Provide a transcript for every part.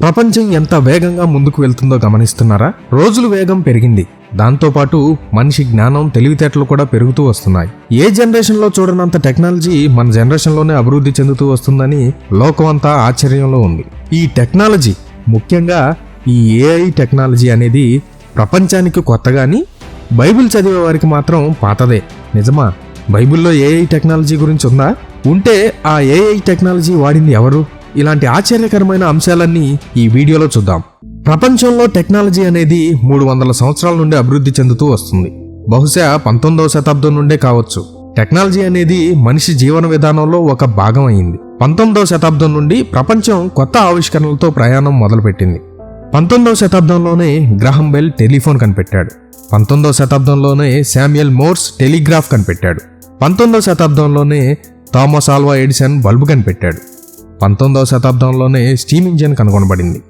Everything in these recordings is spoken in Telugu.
ప్రపంచం ఎంత వేగంగా ముందుకు వెళ్తుందో గమనిస్తున్నారా? రోజులు వేగం పెరిగింది. దాంతోపాటు మనిషి జ్ఞానం తెలివితేటలు కూడా పెరుగుతూ వస్తున్నాయి. ఏ జనరేషన్లో చూడనంత టెక్నాలజీ మన జనరేషన్లోనే అభివృద్ధి చెందుతూ వస్తుందని లోకమంతా ఆశ్చర్యంలో ఉంది. ఈ టెక్నాలజీ ముఖ్యంగా ఈ ఏఐ టెక్నాలజీ అనేది ప్రపంచానికి కొత్తగాని బైబిల్ చదివే వారికి మాత్రం పాతదే. నిజమా? బైబిల్లో ఏఐ టెక్నాలజీ గురించి ఉందా? ఉంటే ఆ ఏఐ టెక్నాలజీ వాడింది ఎవరు? ఇలాంటి ఆశ్చర్యకరమైన అంశాలన్నీ ఈ వీడియోలో చూద్దాం. ప్రపంచంలో టెక్నాలజీ అనేది మూడు వందల సంవత్సరాల నుండి అభివృద్ధి చెందుతూ వస్తుంది. బహుశా పంతొమ్మిదవ శతాబ్దం నుండే కావచ్చు. టెక్నాలజీ అనేది మనిషి జీవన విధానంలో ఒక భాగం అయింది. పంతొమ్మిదవ శతాబ్దం నుండి ప్రపంచం కొత్త ఆవిష్కరణలతో ప్రయాణం మొదలుపెట్టింది. పంతొమ్మిదవ శతాబ్దంలోనే గ్రహం బెల్ టెలిఫోన్ కనిపెట్టాడు. పంతొమ్మిదవ శతాబ్దంలోనే శామ్యుయల్ మోర్స్ టెలిగ్రాఫ్ కనిపెట్టాడు. పంతొమ్మిదవ శతాబ్దంలోనే థామస్ ఆల్వా ఎడిసన్ బల్బు కనిపెట్టాడు. పంతొమ్మిదవ శతాబ్దంలోనే స్టీమ్ ఇంజిన్ కనుగొనబడింది.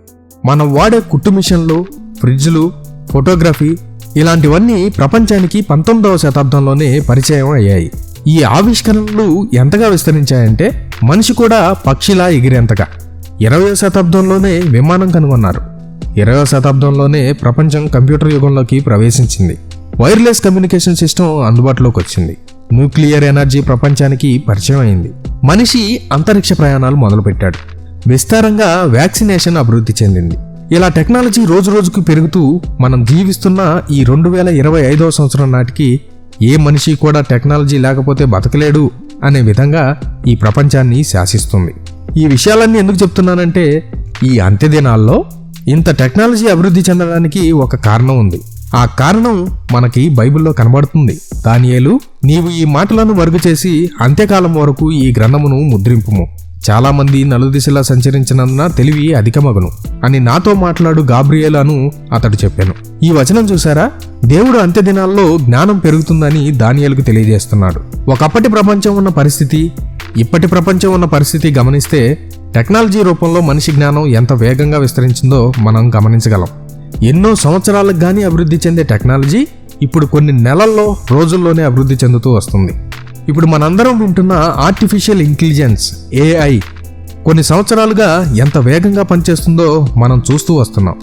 మనం వాడే కుట్టు మిషన్లు ఫ్రిడ్జ్లు ఫోటోగ్రఫీ ఇలాంటివన్నీ ప్రపంచానికి పంతొమ్మిదవ శతాబ్దంలోనే పరిచయం అయ్యాయి. ఈ ఆవిష్కరణలు ఎంతగా విస్తరించాయంటే మనిషి కూడా పక్షిలా ఎగిరేంతగా. ఇరవయో శతాబ్దంలోనే విమానం కనుగొన్నారు. ఇరవయో శతాబ్దంలోనే ప్రపంచం కంప్యూటర్ యుగంలోకి ప్రవేశించింది. వైర్లెస్ కమ్యూనికేషన్ సిస్టమ్ అందుబాటులోకి వచ్చింది. న్యూక్లియర్ ఎనర్జీ ప్రపంచానికి పరిచయం అయింది. మనిషి అంతరిక్ష ప్రయాణాలు మొదలుపెట్టాడు. విస్తారంగా వ్యాక్సినేషన్ అభివృద్ధి చెందింది. ఇలా టెక్నాలజీ రోజు రోజుకు పెరుగుతూ మనం జీవిస్తున్న ఈ రెండు వేల ఇరవై ఐదవ సంవత్సరం నాటికి ఏ మనిషి కూడా టెక్నాలజీ లేకపోతే బతకలేడు అనే విధంగా ఈ ప్రపంచాన్ని శాసిస్తుంది. ఈ విషయాలన్నీ ఎందుకు చెప్తున్నానంటే ఈ అంత్యదినాల్లో ఇంత టెక్నాలజీ అభివృద్ధి చెందడానికి ఒక కారణం ఉంది. ఆ కారణం మనకి బైబిల్లో కనబడుతుంది. దానియేలు నీవు ఈ మాటలను వరుగు చేసి అంత్యకాలం వరకు ఈ గ్రంథమును ముద్రింపుము. చాలామంది నలుదిశలా సంచరించినందున తెలివి అధికమగును. అని నాతో మాట్లాడు గాబ్రియేల్ అను అతడు చెప్పాను. ఈ వచనం చూసారా దేవుడు అంత్యదినాల్లో జ్ఞానం పెరుగుతుందని దానియేలుకు తెలియజేస్తున్నాడు. ఒకప్పటి ప్రపంచం ఉన్న పరిస్థితి ఇప్పటి ప్రపంచం ఉన్న పరిస్థితి గమనిస్తే టెక్నాలజీ రూపంలో మనిషి జ్ఞానం ఎంత వేగంగా విస్తరించిందో మనం గమనించగలం. ఎన్నో సంవత్సరాలకు గానీ అభివృద్ధి చెందే టెక్నాలజీ ఇప్పుడు కొన్ని నెలల్లో రోజుల్లోనే అభివృద్ధి చెందుతూ వస్తుంది. ఇప్పుడు మనందరం వింటున్న ఆర్టిఫిషియల్ ఇంటెలిజెన్స్ ఏఐ కొన్ని సంవత్సరాలుగా ఎంత వేగంగా పనిచేస్తుందో మనం చూస్తూ వస్తున్నాం.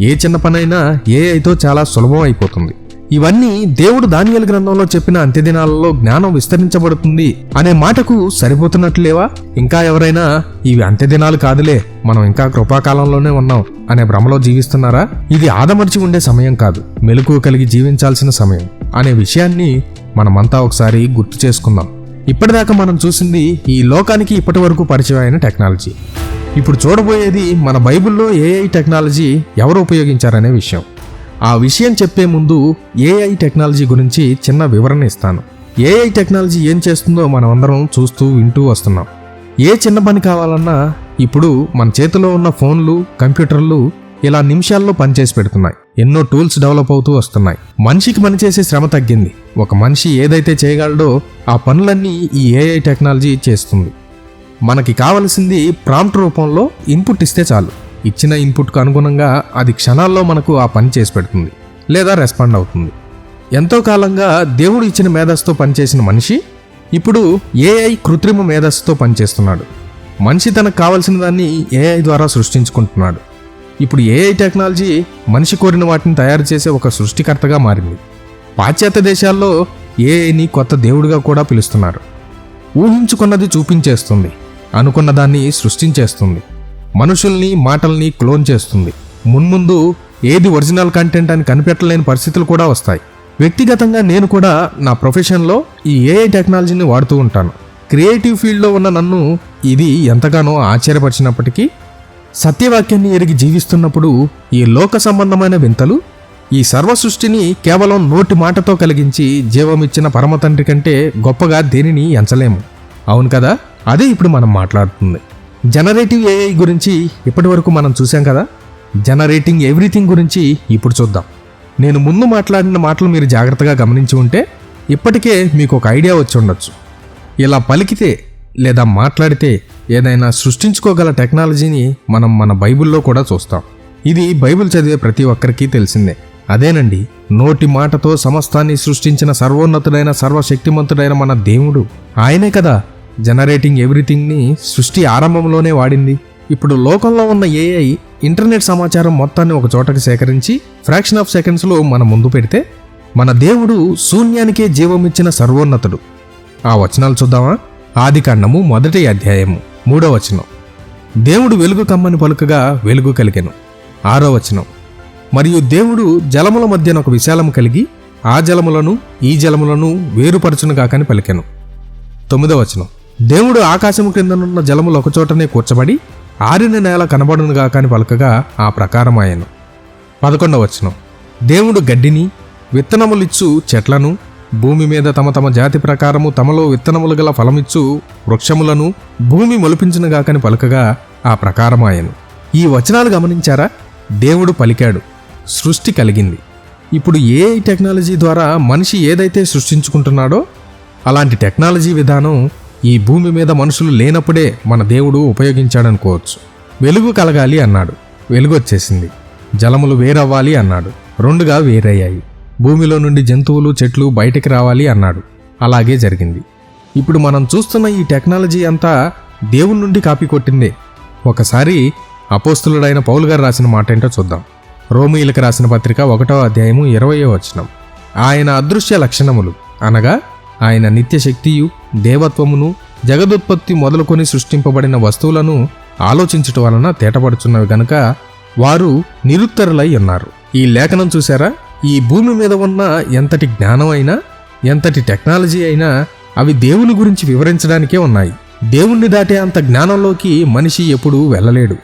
ఏ చిన్న పనైనా ఏఐతో చాలా సులభం అయిపోతుంది. ఇవన్నీ దేవుడు దానియల్ గ్రంథంలో చెప్పిన అంత్యదినాలలో జ్ఞానం విస్తరించబడుతుంది అనే మాటకు సరిపోతున్నట్లేవా? ఇంకా ఎవరైనా ఇవి అంత్యదినాలు కాదులే మనం ఇంకా కృపాకాలంలోనే ఉన్నాం అనే భ్రమలో జీవిస్తున్నారా? ఇది ఆదమర్చి ఉండే సమయం కాదు మెలకు కలిగి జీవించాల్సిన సమయం అనే విషయాన్ని మనమంతా ఒకసారి గుర్తు చేసుకుందాం. ఇప్పటిదాకా మనం చూసింది ఈ లోకానికి ఇప్పటి వరకు పరిచయం అయిన టెక్నాలజీ. ఇప్పుడు చూడబోయేది మన బైబిల్లో ఏఐ టెక్నాలజీ ఎవరు ఉపయోగించారనే విషయం. ఆ విషయం చెప్పే ముందు ఏఐ టెక్నాలజీ గురించి చిన్న వివరణ ఇస్తాను. ఏఐ టెక్నాలజీ ఏం చేస్తుందో మనం అందరం చూస్తూ వింటూ వస్తున్నాం. ఏ చిన్న పని కావాలన్నా ఇప్పుడు మన చేతిలో ఉన్న ఫోన్లు కంప్యూటర్లు ఇలా నిమిషాల్లో పనిచేసి పెడుతున్నాయి. ఎన్నో టూల్స్ డెవలప్ అవుతూ వస్తున్నాయి. మనిషికి పనిచేసే శ్రమ తగ్గింది. ఒక మనిషి ఏదైతే చేయగలడో ఆ పనులన్నీ ఈ ఏఐ టెక్నాలజీ చేస్తుంది. మనకి కావలసింది ప్రాంప్ట్ రూపంలో ఇన్పుట్ ఇస్తే చాలు. ఇచ్చిన ఇన్పుట్కు అనుగుణంగా అది క్షణాల్లో మనకు ఆ పని చేసి పెడుతుంది లేదా రెస్పాండ్ అవుతుంది. ఎంతో కాలంగా దేవుడు ఇచ్చిన మేధస్సుతో పనిచేసిన మనిషి ఇప్పుడు ఏఐ కృత్రిమ మేధస్సుతో పనిచేస్తున్నాడు. మనిషి తనకు కావలసిన దాన్ని ఏఐ ద్వారా సృష్టించుకుంటున్నాడు. ఇప్పుడు ఏఐ టెక్నాలజీ మనిషి కోరిన వాటిని తయారు చేసే ఒక సృష్టికర్తగా మారింది. పాశ్చాత్య దేశాల్లో ఏఐని కొత్త దేవుడిగా కూడా పిలుస్తున్నారు. ఊహించుకున్నది చూపించేస్తుంది అనుకున్న దాన్ని సృష్టించేస్తుంది. మనుషుల్ని మాటల్ని క్లోన్ చేస్తుంది. మున్ముందు ఏది ఒరిజినల్ కంటెంట్ అని కనిపెట్టలేని పరిస్థితులు కూడా వస్తాయి. వ్యక్తిగతంగా నేను కూడా నా ప్రొఫెషన్లో ఈ ఏఐ టెక్నాలజీని వాడుతూ ఉంటాను. క్రియేటివ్ ఫీల్డ్లో ఉన్న నన్ను ఇది ఎంతగానో ఆశ్చర్యపరిచినప్పటికీ సత్యవాక్యాన్ని ఎరిగి జీవిస్తున్నప్పుడు ఈ లోక సంబంధమైన వింతలు ఈ సర్వ సృష్టిని కేవలం నోటి మాటతో కలిగించి జీవమిచ్చిన పరమతండ్రి కంటే గొప్పగా దేనిని ఎంచలేము. అవును కదా? అదే ఇప్పుడు మనం మాట్లాడుతుంది. జనరేటివ్ ఏఐ గురించి ఇప్పటివరకు మనం చూసాం కదా? జనరేటింగ్ ఎవ్రీథింగ్ గురించి ఇప్పుడు చూద్దాం. నేను ముందు మాట్లాడిన మాటలు మీరు జాగ్రత్తగా గమనించి ఉంటే ఇప్పటికే మీకు ఒక ఐడియా వచ్చి ఉండొచ్చు. ఇలా పలికితే లేదా మాట్లాడితే ఏదైనా సృష్టించుకోగల టెక్నాలజీని మనం మన బైబిల్లో కూడా చూస్తాం. ఇది బైబిల్ చదివే ప్రతి ఒక్కరికి తెలిసిందే. అదేనండి నోటి మాటతో సమస్తాన్ని సృష్టించిన సర్వోన్నతుడైన సర్వశక్తిమంతుడైన మన దేవుడు. ఆయనే కదా జనరేటింగ్ ఎవ్రీథింగ్ని సృష్టి ఆరంభంలోనే వాడింది. ఇప్పుడు లోకంలో ఉన్న ఏఐ ఇంటర్నెట్ సమాచారం మొత్తాన్ని ఒక చోటకి సేకరించి ఫ్రాక్షన్ ఆఫ్ సెకండ్స్లో మన ముందు పెడితే మన దేవుడు శూన్యానికే జీవమిచ్చిన సర్వోన్నతుడు. ఆ వచనాలు చూద్దామా? ఆదికాండము మొదటి అధ్యాయము మూడో వచనం. దేవుడు వెలుగు కమ్మని పలుకగా వెలుగు కలిగెను. ఆరో వచనం. మరియు దేవుడు జలముల మధ్యన ఒక విశాలము కలిగి ఆ జలములను ఈ జలములను వేరుపరచును కాకని పలికెను. తొమ్మిదో వచనం. దేవుడు ఆకాశము క్రిందనున్న జలములు ఒకచోటనే కూర్చబడి ఆరిన నేల కనబడునుగా కాని పలకగా ఆ ప్రకారమాయను. పదకొండవ వచనం. దేవుడు గడ్డిని విత్తనములిచ్చు చెట్లను భూమి మీద తమ తమ జాతి ప్రకారము తమలో విత్తనములు గల ఫలమిచ్చు వృక్షములను భూమి మొలిపించినగాకని పలకగా ఆ ప్రకారమాయను. ఈ వచనాలు గమనించారా? దేవుడు పలికాడు సృష్టి కలిగింది. ఇప్పుడు ఏ టెక్నాలజీ ద్వారా మనిషి ఏదైతే సృష్టించుకుంటున్నాడో అలాంటి టెక్నాలజీ విధానం ఈ భూమి మీద మనుషులు లేనప్పుడే మన దేవుడు ఉపయోగించాడనుకోవచ్చు. వెలుగు కలగాలి అన్నాడు. వెలుగు వచ్చేసింది. జలములు వేరవ్వాలి అన్నాడు. రెండుగా వేరయ్యాయి. భూమిలో నుండి జంతువులు చెట్లు బయటికి రావాలి అన్నాడు. అలాగే జరిగింది. ఇప్పుడు మనం చూస్తున్న ఈ టెక్నాలజీ అంతా దేవుని నుండి కాపీ కొట్టిందే. ఒకసారి అపోస్తులుడైన పౌలు గారు రాసిన మాట ఏంటో చూద్దాం. రోమిలకు రాసిన పత్రిక ఒకటో అధ్యాయము ఇరవయో వచనం. ఆయన అదృశ్య లక్షణములు అనగా ఆయన నిత్యశక్తియు దేవత్వమును జగదుత్పత్తి మొదలుకొని సృష్టింపబడిన వస్తువులను ఆలోచించటం వలన తేటపడుచున్నవి గనుక వారు నిరుత్తరులై ఉన్నారు. ఈ లేఖనం చూసారా ఈ భూమి మీద ఉన్న ఎంతటి జ్ఞానం అయినా ఎంతటి టెక్నాలజీ అయినా అవి దేవుని గురించి వివరించడానికే ఉన్నాయి. దేవుణ్ణి దాటే అంత జ్ఞానంలోకి మనిషి ఎప్పుడూ వెళ్ళలేడు.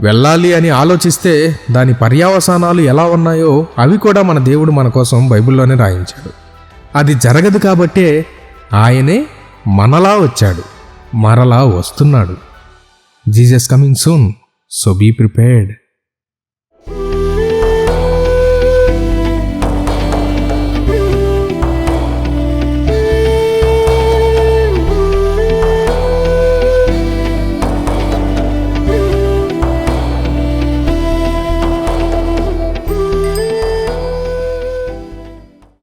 వెళ్ళాలి అని ఆలోచిస్తే దాని పర్యావసానాలు ఎలా ఉన్నాయో అవి కూడా మన దేవుడు మన కోసం బైబిల్లోనే రాయించాడు. అది జరగదు కాబట్టే ఆయనే మనలా వచ్చాడు మరలా వస్తున్నాడు. Jesus coming soon so be prepared.